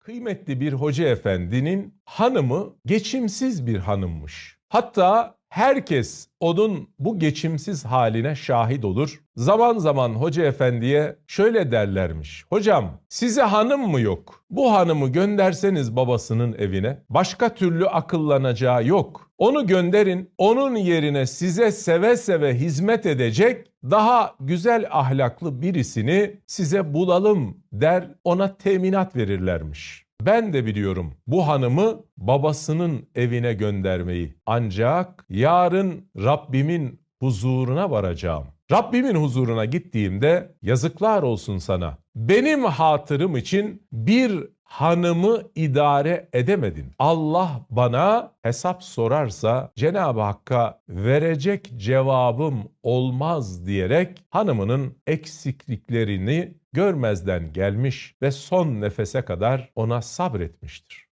Kıymetli bir hoca efendinin hanımı geçimsiz bir hanımmış. Hatta herkes onun bu geçimsiz haline şahit olur. Zaman zaman hoca efendiye şöyle derlermiş. Hocam size hanım mı yok? Bu hanımı gönderseniz babasının evine başka türlü akıllanacağı yok. Onu gönderin. Onun yerine size seve seve hizmet edecek daha güzel ahlaklı birisini size bulalım der ona teminat verirlermiş. Ben de biliyorum bu hanımı babasının evine göndermeyi. Ancak yarın Rabbimin huzuruna varacağım. Rabbimin huzuruna gittiğimde yazıklar olsun sana. Benim hatırım için bir hanımı idare edemedin. Allah bana hesap sorarsa Cenab-ı Hakk'a verecek cevabım olmaz diyerek hanımının eksikliklerini görmezden gelmiş ve son nefese kadar ona sabretmiştir.